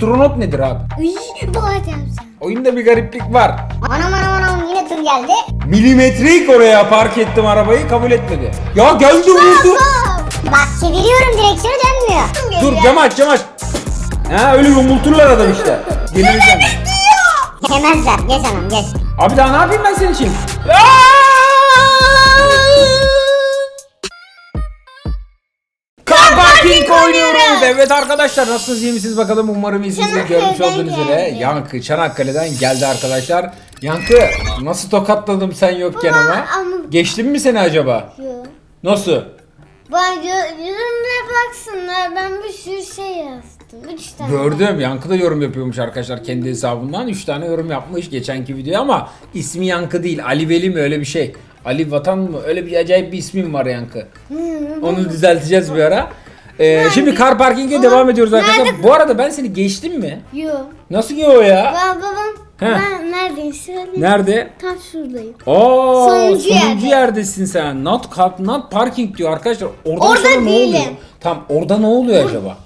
astronot nedir abi? Uy, boğacağım sen. Oyunda bir gariplik var. Anam anam anam yine tur geldi. Milimetrik oraya park ettim arabayı kabul etmedi. Ya geldi vurdu. Bak çeviriyorum direksiyonu dönmüyor. Dur cam aç cam aç. Ha öyle yumulturlar adam işte. Gelirken. Yemezler. Geç anam geç. Abi daha ne yapayım ben senin için? Car Parking oynuyoruz. Evet arkadaşlar nasılsınız iyi misiniz bakalım umarım iyisiniz. Çanakkale'den Görmüş olduğunuz üzere. Yankı Çanakkale'den geldi arkadaşlar. Yankı nasıl tokatladım sen yokken ama. Geçtim mi seni acaba? Yok. Nasıl? Ben yüzümle baksınlar ben bir sürü şey yazdım. Üç tane. Gördüm. Yankı da yorum yapıyormuş arkadaşlar kendi hesabından. 3 tane yorum yapmış geçenki videoya ama ismi Yankı değil. Ali Veli mi öyle bir şey. Ali Vatan mı? Öyle bir acayip bir ismim var Yankı. Onu düzelteceğiz bir ara. Ee, şimdi car parking'e devam ediyoruz arkadaşlar. Bu arada ben seni geçtim mi? Yok. Nasıl ki o ya? Ben babam. He. Ben söyleyeyim. Nerede? Tam şuradayım. Aa, Sonuncu sonuncu yerde. yerdesin sen. Not car, not parking diyor arkadaşlar. Orada, Orada sonra ne değilim. oluyor? Tam orada ne oluyor acaba?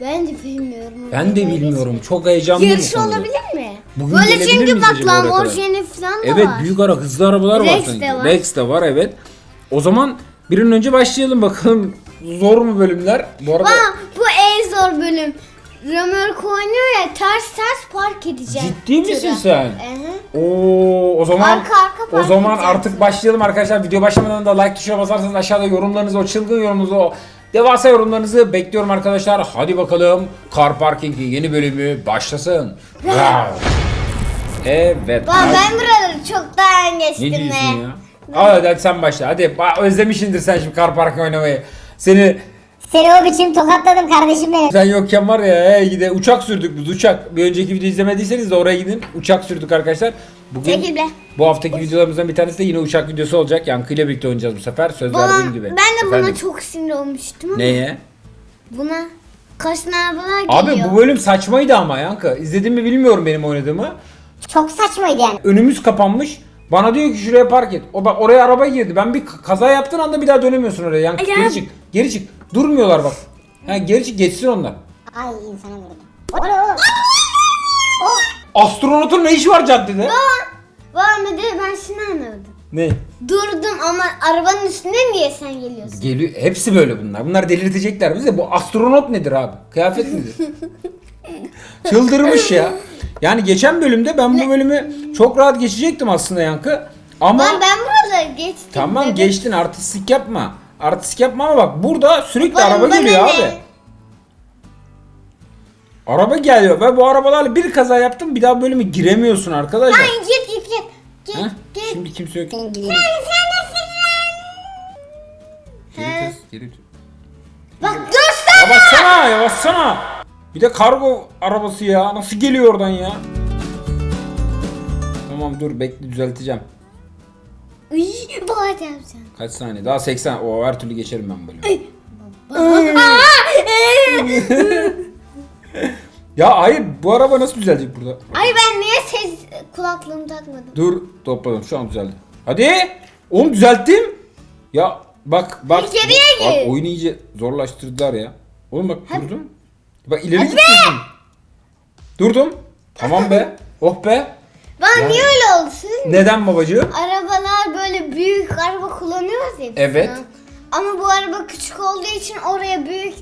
Ben de bilmiyorum. Ben de bilmiyorum. Çok heyecanlıyım. Yarış olabilir mi? Bugün Böyle gelebilir çünkü miyiz bak acaba oraya kadar? Lamborghini falan da Evet var. büyük ara hızlı arabalar var Rex sanki. de var. Rex de var evet. O zaman bir an önce başlayalım bakalım. Zor mu bölümler? Bu arada Aa, bu en zor bölüm. Römork oynuyor ya ters ters park edeceğim. Ciddi misin sen? Oo, o zaman Arka arka o park zaman edeceğim. artık başlayalım arkadaşlar. Video başlamadan da like tuşuna basarsanız aşağıda yorumlarınızı, o çılgın yorumunuzu, o devasa yorumlarınızı bekliyorum arkadaşlar. Hadi bakalım Car Parking'in yeni bölümü başlasın. Wow. Evet. Bak ben buraları çoktan geçtim Ne diyorsun ya? Hadi, hadi sen başla. Hadi ba- özlemişindir sen şimdi kar parkı oynamayı. Seni Seni o biçim tokatladım kardeşim benim. sen yokken var ya hey, gide uçak sürdük biz uçak. Bir önceki videoyu izlemediyseniz de oraya gidin. Uçak sürdük arkadaşlar. Bugün Çekil be. bu haftaki videolarımızdan bir tanesi de yine uçak videosu olacak. Yankı ile birlikte oynayacağız bu sefer. Söz verdiğim Babam, gibi. ben de buna Efendim? çok sinir olmuştum ama Neye? buna tane arabalar Abi geliyor. bu bölüm saçmaydı ama Yankı. İzledin mi bilmiyorum benim oynadığımı. Çok saçmaydı yani. Önümüz kapanmış. Bana diyor ki şuraya park et. O bak oraya araba girdi. Ben bir kaza yaptığın anda bir daha dönemiyorsun oraya. Yankı Ya. geri çık. Geri çık. Durmuyorlar bak. Ha geri çık geçsin onlar. Ay insana vurdu. O ne oğlum? Astronotun ne işi var caddede? Var mı diye ben şimdi anladım. Ne? Durdum ama arabanın üstünde niye sen geliyorsun? Geliyor. Hepsi böyle bunlar. Bunlar delirtecekler bizi. Bu astronot nedir abi? Kıyafet nedir? Çıldırmış ya. Yani geçen bölümde ben bu bölümü çok rahat geçecektim aslında Yankı. Ama Ben, ben buraları geçtim. tamam bebek. geçtin artistik yapma. Artistik yapma ama bak burada sürekli Bana- araba bana geliyor ne? abi. Araba geliyor ve bu arabalarla bir kaza yaptın bir daha bölümü giremiyorsun arkadaşlar. Ay git git git. Git Heh, git. Şimdi kimse yok. Sen Geri tut, geri tut. Bak göster. Yavaşsana yavaşsana. Bir de kargo arabası ya. Nasıl geliyor oradan ya? Tamam dur bekle düzelteceğim. Uy, boğacağım sen. Kaç saniye? Daha 80. O her türlü geçerim ben böyle. ya hayır bu araba nasıl düzelecek burada? Ay ben niye ses kulaklığımı takmadım? Dur topladım şu an düzeldi. Hadi. Oğlum düzelttim. Ya bak bak. İçeriye bak, gir. oyunu iyice zorlaştırdılar ya. Oğlum bak durdum. Bak ileri gitmiyorsun. Durdum. Tamam be. Oh be. Bana Ya. niye öyle? Siz Neden babacığım? Arabalar böyle büyük araba kullanıyoruz ya. biz Evet. Ama bu araba küçük olduğu için oraya büyük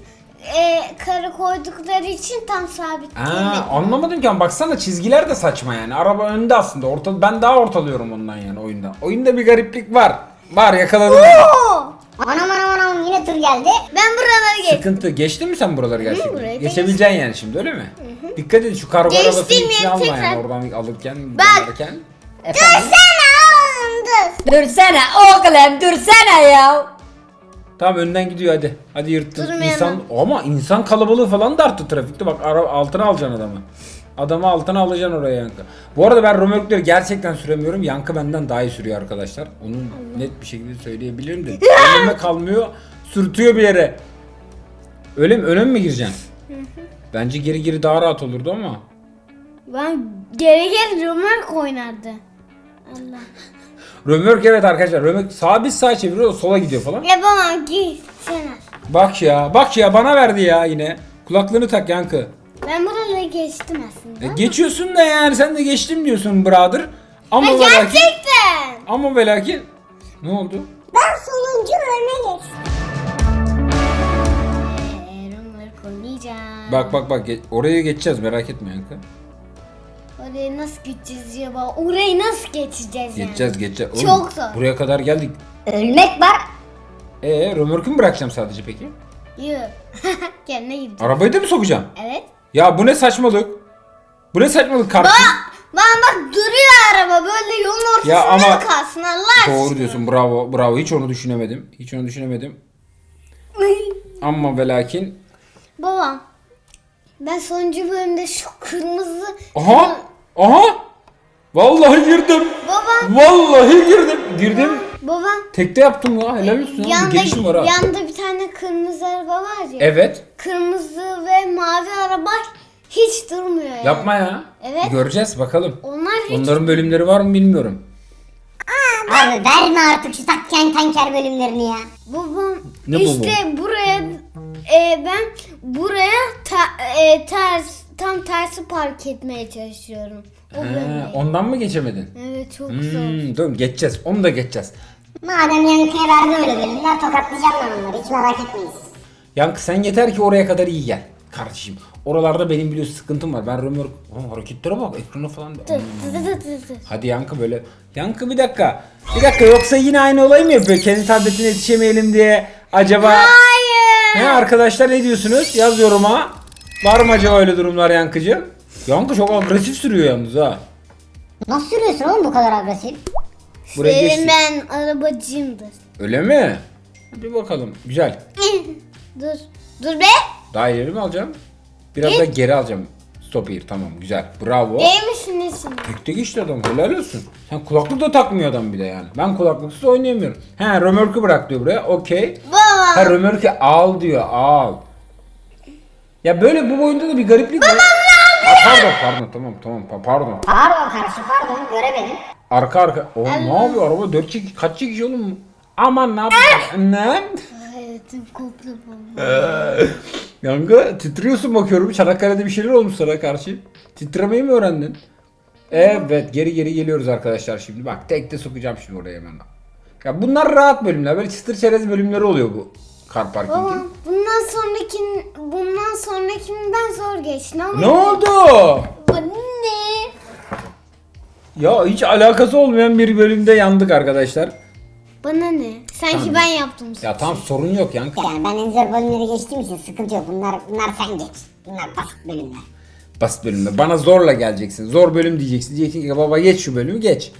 e, karı koydukları için tam sabit Aa, anlamadım ki ama baksana çizgiler de saçma yani. Araba önde aslında. Orta, ben daha ortalıyorum ondan yani oyunda. Oyunda bir gariplik var. Var yakaladım. Oo! Anam anam anam yine tur geldi. Ben buraları geçtim. Sıkıntı. Geçtin mi sen buraları gerçekten? burayı da Geçebileceksin yani şimdi öyle mi? Dikkat edin şu kargo Geçtim arabasının içine ya, alma tekrar. yani oradan alırken. Bak. gönderirken. Dursana oğlum dur. Dursana oğlum dursana ya. Tamam önden gidiyor hadi. Hadi yırttın. Durmayalım. İnsan, ama insan kalabalığı falan da arttı trafikte. Bak ara, altına alacaksın adamı. Adamı altına alacaksın oraya Yankı. Bu arada ben römorkları gerçekten süremiyorum. Yankı benden daha iyi sürüyor arkadaşlar. Onu net bir şekilde söyleyebilirim de. Önüme kalmıyor. Sürtüyor bir yere. Öyle mi? Öne mi gireceksin? Bence geri geri daha rahat olurdu ama. Ben geri geri römork oynardı. Allah. Römork evet arkadaşlar. Römork sağa biz sağa çeviriyor o sola gidiyor falan. Yapamam gitsene. Bak ya bak ya bana verdi ya yine. Kulaklığını tak Yankı. Ben buraları geçtim aslında. E, geçiyorsun da yani sen de geçtim diyorsun brother. Ama Ha, ve lakin, gerçekten. ama ve lakin ne oldu? Ben sonuncu bölüme geçtim. Bak bak bak oraya geçeceğiz merak etme Yankı. Oraya nasıl geçeceğiz acaba? Orayı nasıl geçeceğiz yani? Geçeceğiz geçeceğiz. Oğlum, Çok zor. Buraya kadar geldik. Ölmek var. Ee römorku mu bırakacağım sadece peki? Yuh. Kendine gideceğim. Arabayı da mı sokacağım? Evet. Ya bu ne saçmalık? Bu ne saçmalık kardeşim? Bak bak duruyor araba böyle yolun ortasında Ya ama- kalsın Allah aşkına? Doğru diyorsun bravo bravo hiç onu düşünemedim. Hiç onu düşünemedim. Ama ve lakin Babam. Ben sonuncu bölümde şu kırmızı... Aha! Aha! Vallahi girdim. Babam. Vallahi girdim. Girdim. Babam. Tekte yaptım ya. Helal olsun. ya. Bir Yanda, gelişim var ha. yanda bir tane kırmızı araba var ya. Evet. Kırmızı ve mavi araba hiç durmuyor ya. Yapma ya. Evet. Göreceğiz bakalım. Onlar hiç... Onların bölümleri var mı bilmiyorum. Abi verme artık şu takken tanker bölümlerini ya. Babam Ne işte buraya e, ben buraya ta- e, ters tam tersi park etmeye çalışıyorum. O He, ondan mı geçemedin? Evet çok zor. Hmm, dur geçeceğiz. Onu da geçeceğiz. Madem yankıya verdi öyle bölümler tokatlayacağım ben onları hiç merak etmeyin. Yankı sen yeter ki oraya kadar iyi gel. Kardeşim. Oralarda benim biliyorsun sıkıntım var. Ben römork... Oğlum hareketlere bak. Ekrana falan. Hadi Yankı böyle. Yankı bir dakika. Bir dakika yoksa yine aynı olay mı yapıyor? Kendi tabletine yetişemeyelim diye. Acaba... Hayır. He arkadaşlar ne diyorsunuz? Yaz yoruma. Var mı acaba öyle durumlar Yankıcığım? Yankı çok agresif sürüyor yalnız ha. Nasıl sürüyorsun oğlum bu kadar agresif? Buraya Benim geçtik. ben arabacıyımdır. Öyle mi? Bir bakalım. Güzel. dur. Dur be. Daha ileri mi alacağım? Biraz da geri alacağım. Stop here. Tamam güzel. Bravo. Misin nesin? Tek tek işte adam. Helal olsun. Sen kulaklık da takmıyor adam bir de yani. Ben kulaklıksız oynayamıyorum. He römörkü bırak diyor buraya. Okey. Ha Baba. römörkü al diyor. Al. Ya böyle bu boyunda da bir gariplik var. Ha, pardon pardon tamam tamam pa- pardon. Pardon karşı pardon göremedim. Arka arka. Oğlum ne yapıyor araba? Dört çekiş kaç çekiş oğlum? Aman ne yapıyorsun? ne? Hayatım koptu baba. Yankı titriyorsun bakıyorum. Çanakkale'de bir şeyler olmuş sana karşı. Titremeyi mi öğrendin? Evet geri geri geliyoruz arkadaşlar şimdi. Bak tek de sokacağım şimdi oraya hemen. Ya bunlar rahat bölümler. Böyle çıtır çerez bölümleri oluyor bu kar Baba parkingin. bundan sonrakin bundan sonrakinden zor geçti ama Ne oldu? Bu ne? Ya hiç alakası olmayan bir bölümde yandık arkadaşlar. Bana ne? Sanki Tamam. ben yaptım. Ya tam sorun yok Yankı. Yani ben en zor bölümleri geçtiğim için sıkıntı yok. Bunlar bunlar sen geç. Bunlar basit bölümler. Basit bölümde. Bana zorla geleceksin. Zor bölüm diyeceksin. Diyeceksin ki baba geç şu bölümü geç.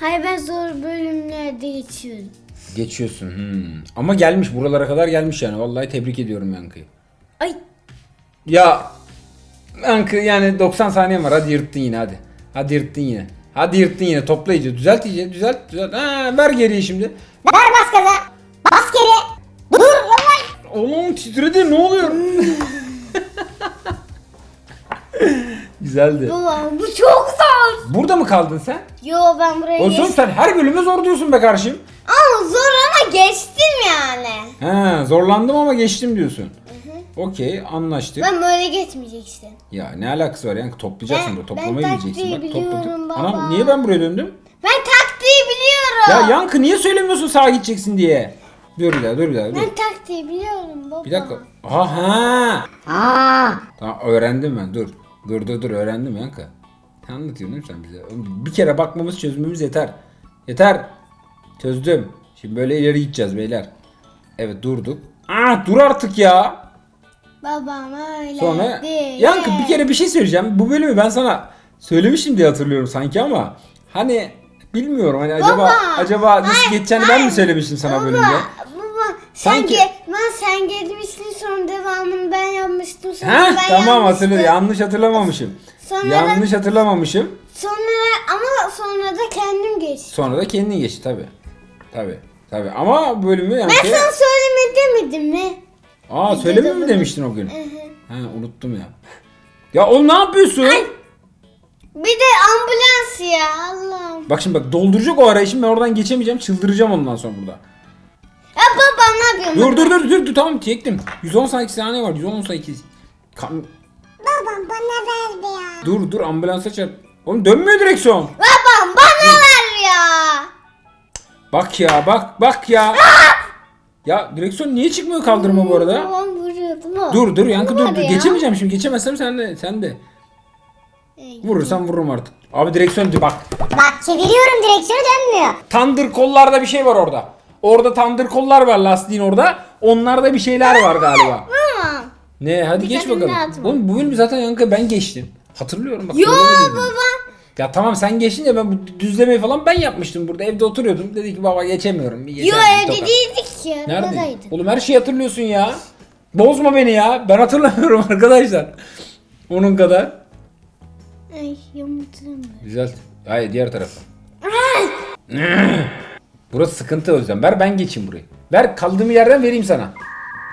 Hayır ben zor bölümlerde geçiyorum. Geçiyorsun. Hmm. Ama gelmiş buralara kadar gelmiş yani. Vallahi tebrik ediyorum Yankı'yı. Ay Ya Yankı yani 90 saniye var. Hadi yırttın yine hadi. Hadi yırttın yine. Hadi yırttın yine. Topla iyice. Düzelt iyice. Düzelt. Düzelt. Ha, ver geriye şimdi. Ver bas gaza. Bas geri. Dur yavaş. Oğlum titredi. Ne oluyor? Güzeldi. baba bu çok zor. Burada mı kaldın sen? Yo ben buraya Olsun geçtim. sen her bölüme zor diyorsun be kardeşim. Ama zor ama geçtim yani. He zorlandım ama geçtim diyorsun. Okey anlaştık. Ben böyle geçmeyeceksin. Ya ne alakası var yani toplayacaksın Ben- toplamayı ben taktiği Bak biliyorum baba. Anam niye ben buraya döndüm? Ben taktiği biliyorum. Ya Yankı niye söylemiyorsun sağa gideceksin diye? Dur bir daha dur bir daha dur. Ben taktiği biliyorum baba. Bir dakika. Ha ha. Aa. Tamam öğrendim ben dur. Dur dur dur öğrendim Yankı. Ne anlatıyorsun değil mi sen bize? Bir kere bakmamız çözmemiz yeter. Yeter. Çözdüm. Şimdi böyle ileri gideceğiz beyler. Evet durduk. Aa dur artık ya. Babam öyle Sonra değil. Yankı bir kere bir şey söyleyeceğim. Bu bölümü ben sana söylemiştim diye hatırlıyorum sanki ama hani bilmiyorum hani acaba Baba, acaba nasıl hayır, geçeceğini ben mi söylemiştim sana bölümde? Baba sen Sanki- ge- ben sen gelmiştin sonra devamını ben yapmıştım sonra Ha ben tamam yapmıştım. hatırladım. Yanlış hatırlamamışım. Sonra Yanlış hatırlamamışım. Sonra ama sonra da kendim geçtim. Sonra da kendin geçti tabi. Tabi. Tabi ama bölümü Ben Yankı... sana söyleme demedim mi? Aa söyleme mi demiştin o gün? Ha unuttum ya. Ya oğlum ne yapıyorsun? Bir de ambulans ya Allah'ım. Bak şimdi bak dolduracak o arayı şimdi ben oradan geçemeyeceğim çıldıracağım ondan sonra burada. Ya babam ne yapıyorsun? Dur dur dur dur dur tamam çektim. 118 saniye var 118. Kam- Babam bana ver be ya. Dur dur ambulansa çarp. Oğlum dönmüyor direksiyon. Babam bana ver ya. Bak ya bak bak ya. Ya direksiyon niye çıkmıyor kaldırıma bu arada? Babam vuruyordu mu? Dur dur yankı dur, dur. ya. geçemeyeceğim şimdi geçemezsem sen de sen de. Ey, Vurursam vururum artık. Abi direksiyon bak. Bak çeviriyorum direksiyonu dönmüyor. Tandır kollarda bir şey var orada. Orada tandır kollar var lastiğin orada. Onlarda bir şeyler var galiba. Ne hadi Bir geç tane bakalım. daha atma. Oğlum bu bölüm zaten yankı ben geçtim. Hatırlıyorum bak. Yo söylemedin mi? baba. Ya tamam sen geçtin ya ben bu düzlemeyi falan ben yapmıştım burada. Evde oturuyordum. Dedi ki baba geçemiyorum. Bir Yo evde Tokat. değildik ki. Nerede? Arabadaydık. Oğlum her şeyi hatırlıyorsun ya. Bozma beni ya. Ben hatırlamıyorum arkadaşlar. Onun kadar. Ay yumurtlamıyor. Güzel. Hayır diğer tarafa. Burası sıkıntı yüzden. Ver ben geçeyim burayı. Ver kaldığım yerden vereyim sana.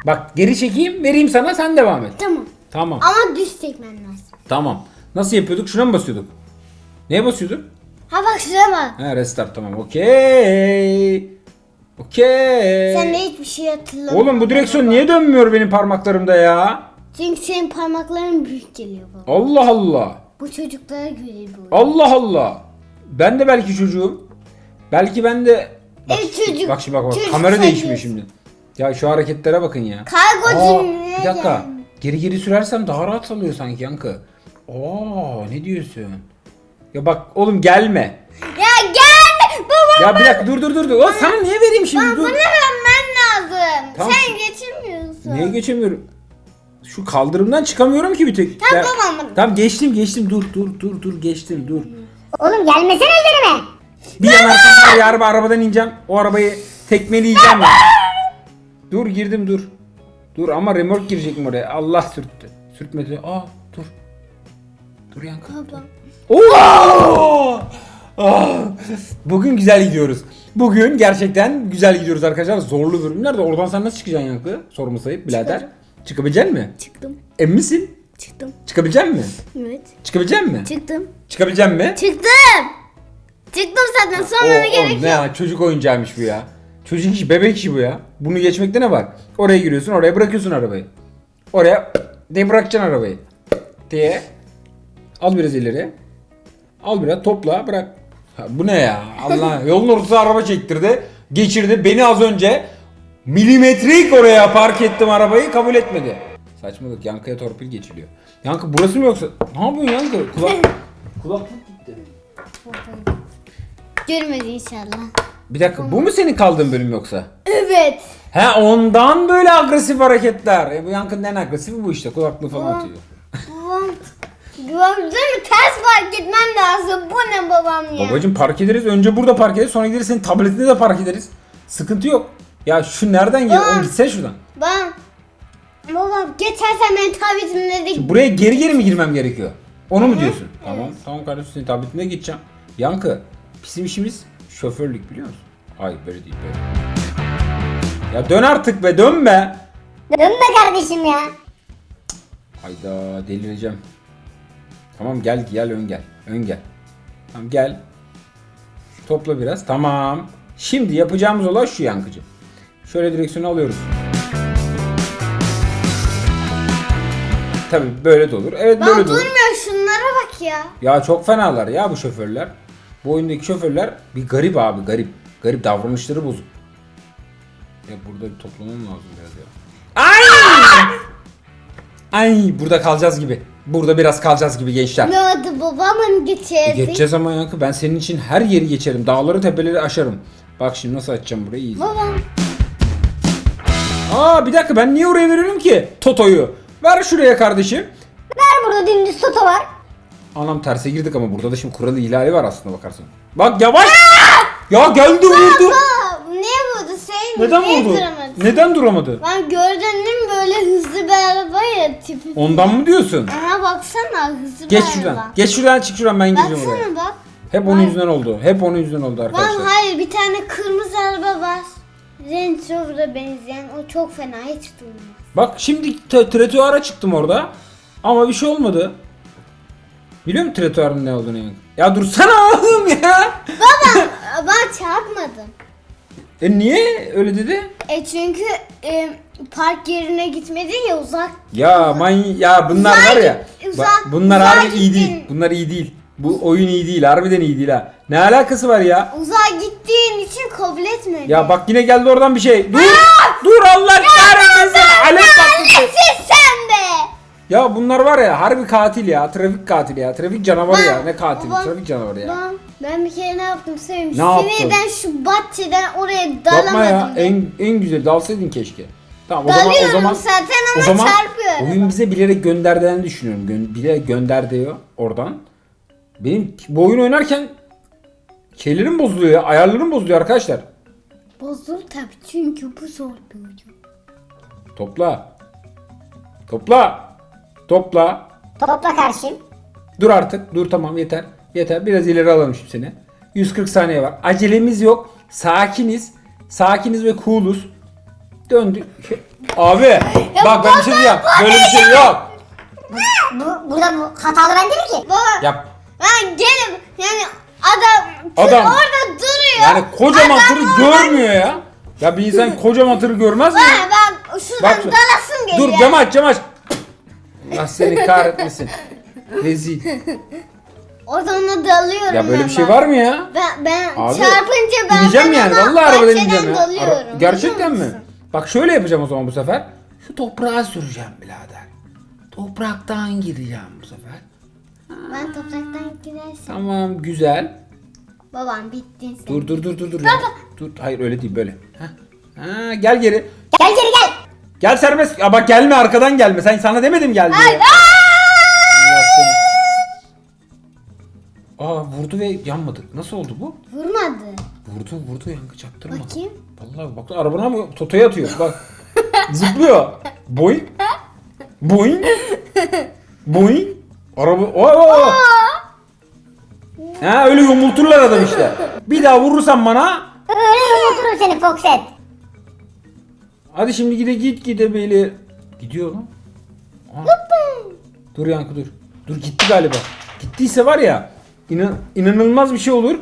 Bak geri çekeyim vereyim sana sen devam et. Tamam. Tamam. Ama düz tekmen lazım. Tamam. Nasıl yapıyorduk? Şuna mı basıyorduk? Neye basıyorduk? Ha bak şuraya bak. Ha restart tamam. Okey. Okey. Sen de hiçbir şey hatırlamıyorsun. Oğlum bu direksiyon niye dönmüyor benim parmaklarımda ya? Çünkü senin parmakların büyük geliyor baba. Allah Allah. Bu çocuklara göre bu. Allah Allah. Ben de belki çocuğum. Belki ben de... Bak, E, çocuk- bak şimdi bak bak. çocuk Kamera değişmiyor sayıyorsun. şimdi. Ya şu hareketlere bakın ya. Kargocu Aa, bir dakika. Geri geri sürersem daha rahat alıyor sanki yankı. Aa ne diyorsun? Ya bak oğlum gelme. Ya gelme baba. Ya bir dakika dur dur dur. dur. O sana niye vereyim şimdi dur. Bana vermen lazım. Tamam. Sen geçemiyorsun. Niye geçemiyorum? Şu kaldırımdan çıkamıyorum ki bir tek. Tamam, Ya- tamam. Tamam geçtim geçtim dur dur dur dur geçtim dur. Oğlum gelmesene üzerime. Bir yanarsam ya araba arabadan ineceğim. O arabayı tekmeleyeceğim ya. Dur girdim dur. Dur ama remork girecek mi oraya? Allah sürttü. Sürtmedi. Aa dur. Dur yankı. Baba. Oo! Ah! Bugün güzel gidiyoruz. Bugün gerçekten güzel gidiyoruz arkadaşlar. Zorlu bölümler de oradan sen nasıl çıkacaksın yankı? Sorumu sayıp birader. Çıkarım. Çıkabilecek mi? Çıktım. Emin misin? Çıktım. Çıkabilecek mi? Evet. Çıkabilecek mi? Çıktım. Çıkabilecek mi? Çıktım. Çıktım zaten. Oğlum gerek ne yok. ya çocuk oyuncağıymış bu ya. Çocuk işi bebek işi bu ya. Bunu geçmekte ne var? Oraya giriyorsun oraya bırakıyorsun arabayı. Oraya diye bırakacaksın arabayı. Diye. Al biraz ileri. Al biraz topla bırak. Ha, bu ne ya? Allah yolun ortasına araba çektirdi. Geçirdi. Beni az önce milimetrik oraya park ettim arabayı kabul etmedi. Saçmalık yankıya torpil geçiliyor. Yankı burası mı yoksa? Ne yapıyorsun yankı? Kulak... Kulaklık gitti. Görmedi inşallah. Bir dakika bu mu senin kaldığın bölüm yoksa? Evet. He ondan böyle agresif hareketler. E, bu yankının en agresifi bu işte kulaklığı falan atıyor. Babam. Değil mi? Ters fark etmem lazım. Bu ne babam ya? Babacım park ederiz. Önce burada park ederiz. Sonra gideriz senin tabletinde de park ederiz. Sıkıntı yok. Ya şu nereden geliyor? Babam. Oğlum gitsene şuradan. Ben. Babam geçersen ben tabletimle de Buraya geri geri mi girmem gerekiyor? Onu mu diyorsun? Tamam. Tamam kardeşim senin tabletine gideceğim. Yankı. Bizim işimiz şoförlük biliyor musun? Hayır böyle değil böyle. Ya dön artık be dön be. Dönme kardeşim ya. Hayda delireceğim. Tamam gel gel ön gel. Ön gel. Tamam gel. Topla biraz. Tamam. Şimdi yapacağımız olay şu yankıcı. Şöyle direksiyonu alıyoruz. Tabii böyle de olur. Evet Ben böyle de olur. durmuyor şunlara bak ya. Ya çok fenalar ya bu şoförler. Bu oyundaki şoförler bir garip abi garip. Garip davranışları bozuk. Ya burada bir toplamam lazım biraz ya. Ay! Ay burada kalacağız gibi. Burada biraz kalacağız gibi gençler. Ne oldu babamın. E, geçeceğiz ama yankı ben senin için her yeri geçerim. Dağları tepeleri aşarım. Bak şimdi nasıl açacağım burayı iyi. izle. Babam. Aa bir dakika ben niye oraya veriyorum ki Toto'yu? Ver şuraya kardeşim. Ver burada dümdüz toto var. Anam terse girdik ama burada da şimdi kuralı ihlali var aslında bakarsan. Bak yavaş. ya geldi vurdu. Aa, niye vurdu sen? Neden niye vurdu? Neden duramadı? Ben mi böyle hızlı bir araba ya tipi. Ondan mı diyorsun? Aha baksana hızlı Geç bir şuradan. araba. Geç şuradan çık şuradan ben gireceğim oraya. Baksana bak. Hep onun Bak. yüzünden oldu. Hep onun yüzünden oldu Lan arkadaşlar. hayır bir tane kırmızı araba var. Range Rover'a benzeyen o çok fena hiç durmaz. Bak şimdi t- trotuara çıktım orada. Ama bir şey olmadı. Biliyor musun trotuarın ne olduğunu? Ya dursana oğlum ya. Baba ben çarpmadım. E niye öyle dedi? E çünkü e, park yerine gitmedin ya uzak. Ya man ya bunlar var ya. Uzak, Bak, bunlar uzağa harbi iyi gittin. değil. Bunlar iyi değil. Bu oyun iyi değil. Harbiden iyi değil ha. Ne alakası var ya? Uzağa gittiğin için kabul etmedi. Ya bak yine geldi oradan bir şey. Dur. Dur Allah kahretmesin. Alev. Nesin sen be? Ya bunlar var ya harbi katil ya. Trafik katili ya. Trafik canavarı ya. Ne katil? Baba, Trafik canavarı ya. Ben, ben bir kere ne yaptım söyleyeyim. Ne yaptın? Sinirden şu bahçeden oraya dalamadım. Yapma ya. ben. En en güzel dalsaydın keşke. Tamam o zaman o Dalıyorum zaman zaten o ama zaman çarpıyorum. oyun bize bilerek gönderdiğini düşünüyorum. Gö bilerek gönder diyor oradan. Benim bu oyun oynarken şeylerim bozuluyor ya. Ayarlarım bozuluyor arkadaşlar. Bozul tabii çünkü bu zor bir oyun. Topla. Topla. Topla. Topla karşıyım. Dur artık. Dur tamam yeter. Yeter. Biraz ileri alalım şimdi seni. 140 saniye var. Acelemiz yok. Sakiniz. Sakiniz ve cool'uz. Döndük. Abi bak ben bir şey diyeceğim. Böyle bir şey yok. Bu, burada bu hatalı ben değil ki. Baba Yap. ben gelip yani adam, tır Adam- orada duruyor. Yani kocaman Adam tırı orada- görmüyor ya. Ya bir insan kocaman tırı görmez mi? Ben, ben şuradan Bak şu- dalasım geliyor. Dur cam aç cam aç. Allah seni kahretmesin. Rezil. Orada ona dalıyorum Ya böyle ben bir şey bak. var mı ya? Ben, ben Abi, çarpınca ben İneceğim ben yani. ona Vallahi arabadan bahçeden ineceğim ya. dalıyorum. Ara- Gerçekten mi? Biliyor musun? Bak şöyle yapacağım o zaman bu sefer. Şu toprağa süreceğim birader. Topraktan gireceğim bu sefer. Ben topraktan gidersin. Tamam güzel. Babam bittin sen. Dur dur dur dur dur. ya. Dur hayır öyle değil böyle. Heh. Ha, gel geri. Gel geri gel. Gel serbest. Ya bak gelme arkadan gelme. Sen sana demedim gel diye. Allah seni. Aa vurdu ve yanmadık. Nasıl oldu bu? Vurmadı. Vurdu vurdu yankı çaktırma. Bakayım. Vallahi bak arabana mı totoya atıyor bak. Zıplıyor. Boing. Boing. Boing. Araba. Oo. Ha öyle yumulturlar adam işte. Bir daha vurursan bana Öyle yumulturum seni Foxet. hadi şimdi gide git gide böyle gidiyor lan. Aa. Dur yankı dur. Dur gitti galiba. Gittiyse var ya inan, inanılmaz bir şey olur.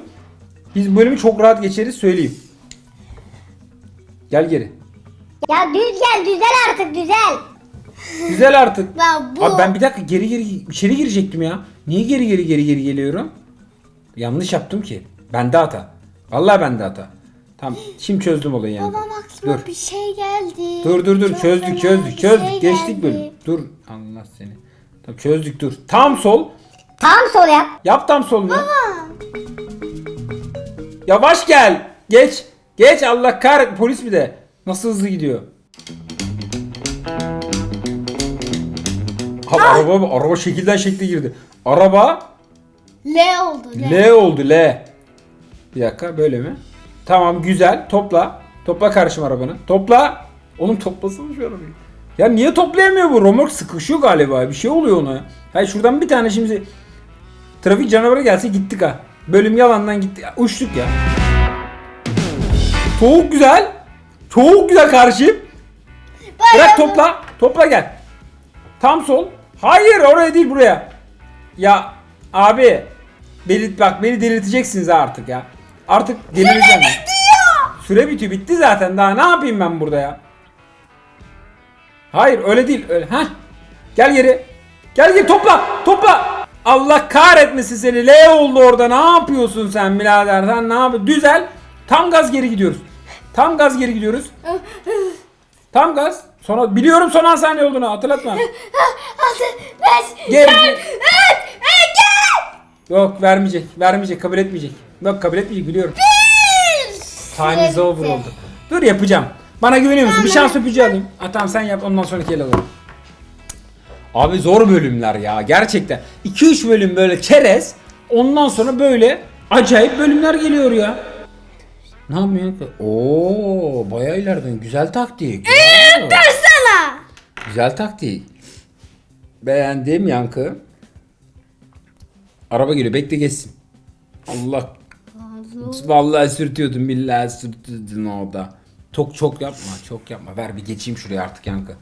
Biz bölümü çok rahat geçeriz söyleyeyim. Gel geri. Ya düz gel düzel artık düzel. Güzel artık. Ben bu. Abi ben bir dakika geri geri içeri girecektim ya. Niye geri geri geri geri geliyorum? Yanlış yaptım ki. Bende hata. Vallahi bende hata. Tamam şimdi çözdüm olayı yani. Babam aklıma Dur. bir şey geldi. Dur dur dur Çok çözdük çözdük bir çözdük şey geçtik geldi. bölüm. Dur Allah seni. Tamam çözdük dur. Tam sol. Tam sol yap. Yap tam solunu. Yavaş gel. Geç. Geç Allah kahret polis bir de. Nasıl hızlı gidiyor. Abi araba araba şekilden şekle girdi. Araba L oldu L. L oldu L. Bir dakika böyle mi? Tamam güzel. Topla. Topla karşım arabanı. Topla. Oğlum toplasana şu arabayı. Ya niye toplayamıyor bu? Romork sıkışıyor galiba. Bir şey oluyor ona. Hayır şuradan bir tane şimdi trafik canavarı gelse gittik ha. Bölüm yalandan gitti. Uçtuk ya. Çok güzel. Çok güzel karşım. Bırak topla. Topla gel. Tam sol. Hayır oraya değil buraya. Ya abi beni bak beni delirteceksiniz artık ya. Artık delireceğim. Süre bitiyor. Süre bitiyor. Bitti zaten. Daha ne yapayım ben burada ya? Hayır öyle değil. Öyle. Heh. Gel geri. Gel geri topla. Topla. Allah kahretmesin seni. L oldu orada. Ne yapıyorsun sen birader? Sen ne yapıyorsun? Düzel. Tam gaz geri gidiyoruz. Tam gaz geri gidiyoruz. Tam gaz. Sonra biliyorum son an saniye olduğunu hatırlatma. Altı, beş, Gel. dört, üç, iki, Yok vermeyecek. Vermeyecek. Kabul etmeyecek. Yok kabul etmeyecek biliyorum. bir. Time is over oldu. Dur yapacağım. Bana güveniyor musun? Bir şans öpücüğü alayım. Ha, tamam sen yap ondan sonraki el alalım. Abi zor bölümler ya gerçekten. 2-3 bölüm böyle çerez. Ondan sonra böyle acayip bölümler geliyor ya. Ne yapıyorsun? Oo, bayağı ileriden. Güzel taktik. Bravo. Sana. Güzel taktik. Beğendim yankı. Araba geliyor bekle geçsin. Allah. Vallahi sürtüyordum billahi sürtüyordun orada. Çok çok yapma çok yapma. Ver bir geçeyim şuraya artık yankı.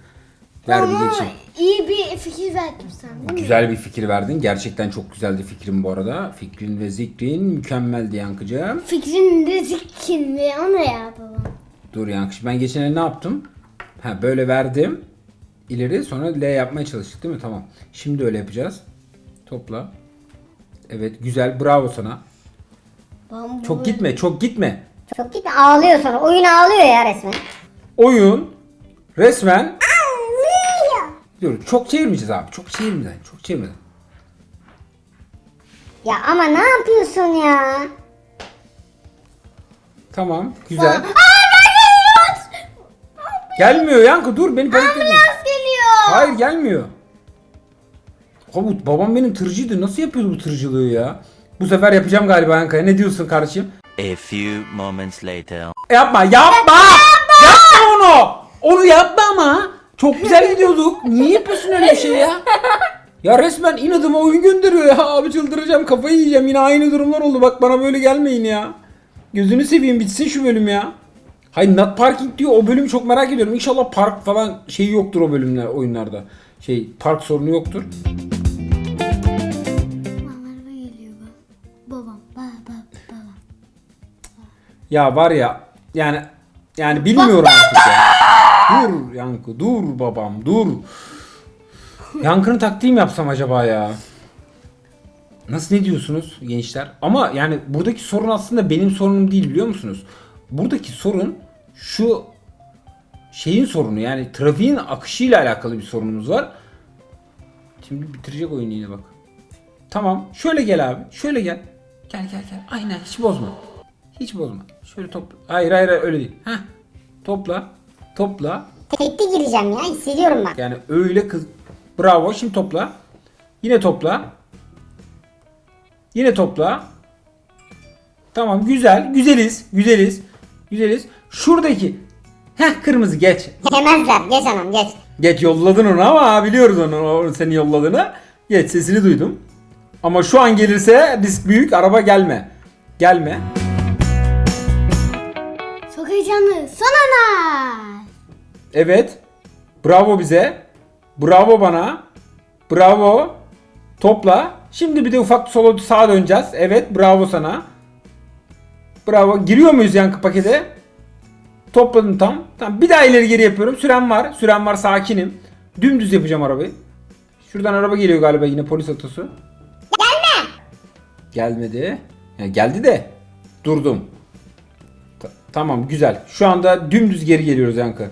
Ama geçeyim. iyi bir fikir verdim sana değil mi? Güzel bir fikir verdin. Gerçekten çok güzeldi fikrin bu arada. Fikrin ve zikrin mükemmeldi yankıcığım. Fikrin de zikrin ve o ne ya babam? Dur yankı. Ben geçen el ne yaptım? Ha böyle verdim. ileri sonra L yapmaya çalıştık değil mi? Tamam. Şimdi öyle yapacağız. Topla. Evet güzel bravo sana. Ben bu- Çok gitme çok gitme. Çok gitme ağlıyor sonra. Oyun ağlıyor ya resmen. Oyun resmen Dur çok çevirmeyeceğiz abi. Çok çevirmeden. Çok çevirmeden. Ya ama ne yapıyorsun ya? Tamam güzel. Gelmiyor Yankı dur beni panikletme. Ambulans geliyor. Hayır gelmiyor. Havut babam benim tırcıydı. Nasıl yapıyordu bu tırcılığı ya? Bu sefer yapacağım galiba Yankı'ya. Ne diyorsun kardeşim? A few moments later. Yapma yapma. Yapma onu. Onu yapma ama. Çok güzel gidiyorduk. Niye yapıyorsun öyle bir şey ya? Ya resmen inadıma oyun gönderiyor ya. Abi çıldıracağım kafayı yiyeceğim. Yine aynı durumlar oldu. Bak bana böyle gelmeyin ya. Gözünü seveyim bitsin şu bölüm ya. Hayır not parking diyor. O bölümü çok merak ediyorum. İnşallah park falan şeyi yoktur o bölümler oyunlarda. Şey park sorunu yoktur. Araba geliyor bak. Babam baba babam. Ya var ya yani yani bilmiyorum artık ya. Dur Yankı dur babam dur. Yankı'nın taktiği mi yapsam acaba ya? Nasıl ne diyorsunuz gençler? Ama yani buradaki sorun aslında benim sorunum değil biliyor musunuz? Buradaki sorun şu şeyin sorunu yani trafiğin akışıyla alakalı bir sorunumuz var. Şimdi bitirecek oyunu yine bak. Tamam. Şöyle gel abi. Şöyle gel. Gel gel gel. Aynen hiç bozma. Hiç bozma. Şöyle topla. Hayır hayır hayır, öyle değil. Heh. Topla. Topla. Tekli gireceğim ya hissediyorum bak. Yani öyle kız. Bravo. Şimdi topla. Yine topla. Yine topla. Tamam güzel. Güzeliz. Güzeliz. Güzeliz. Şuradaki. Heh kırmızı geç. Yemezler geç anam geç. Geç yolladın onu ama biliyoruz onu, o seni yolladığını. Geç sesini duydum. Ama şu an gelirse risk büyük. Araba gelme. Gelme. Çok heyecanlı. Son ana. Evet. Bravo bize. Bravo bana. Bravo. Topla. Şimdi bir de ufak sola sağa döneceğiz. Evet bravo sana. Bravo. Giriyor muyuz yankı pakete? Topladım tam. Tamam bir daha ileri geri yapıyorum. Süren var. Süren var sakinim. Dümdüz yapacağım arabayı. Şuradan araba geliyor galiba yine polis otosu. Gelme. Gelmedi. Ya geldi de durdum. Ta- tamam güzel. Şu anda dümdüz geri geliyoruz Yankı.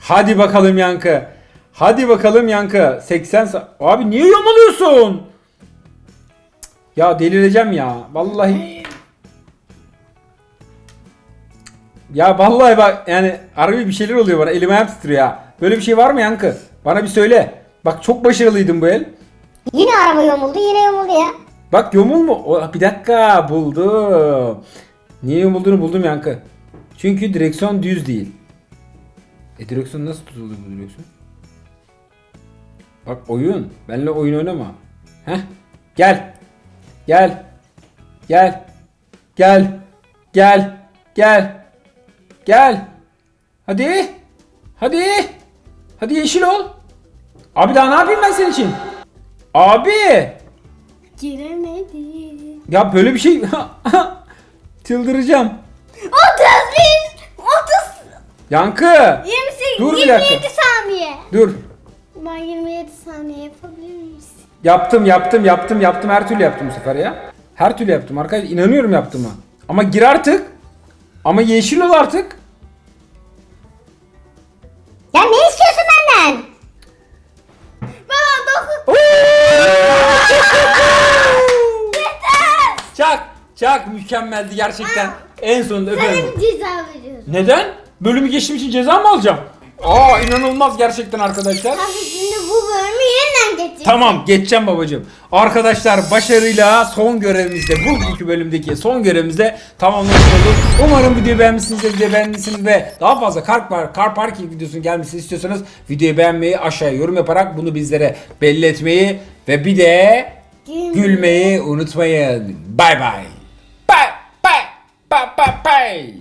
Hadi bakalım Yankı. Hadi bakalım Yankı. 80 sa- Abi niye yamalıyorsun? Ya delireceğim ya. Vallahi. Ya vallahi bak yani harbi bir şeyler oluyor bana. Elim ayağım titriyor ya. Böyle bir şey var mı Yankı? Bana bir söyle. Bak çok başarılıydın bu el. Yine araba yamuldu yine yamuldu ya. Bak yomul mu? O, bir dakika buldum. Niye yomulduğunu buldum Yankı. Çünkü direksiyon düz değil. E direksiyon nasıl tutuldu bu direksiyon? Bak oyun. Benimle oyun oynama. Heh. Gel. Gel. Gel. Gel. Gel. Gel. Gel. Hadi. Hadi. Hadi yeşil ol. Abi daha ne yapayım ben senin için? Abi. Giremedi. Ya böyle bir şey çıldıracağım. 31 30 Yankı. 28 Dur bir 27 dakika. saniye. Dur. Ben 27 saniye yapabilir miyiz? Yaptım yaptım yaptım yaptım her türlü yaptım bu sefer ya. Her türlü yaptım arkadaş inanıyorum yaptığıma. Ama gir artık. Ama yeşil ol artık. Ya ne istiyorsun benden? Baba 9 Çak. Çak mükemmeldi gerçekten. En sonunda öperim. Senin ceza veriyorum. Neden? Bölümü geçtiğim için ceza mı alacağım? Aa inanılmaz gerçekten arkadaşlar. Abi şimdi bu bölümü yeniden geçeceğiz. Tamam geçeceğim babacığım. Arkadaşlar başarıyla son görevimizde bugünkü bölümdeki son görevimizde tamamlamış olduk. Umarım videoyu beğenmişsinizdir, videoyu beğenmişsiniz ve daha fazla car, park, car parking videosunun gelmesini istiyorsanız videoyu beğenmeyi aşağıya yorum yaparak bunu bizlere belli etmeyi ve bir de gülmeyi unutmayın. Bye bye. Bye bye bye bye bye.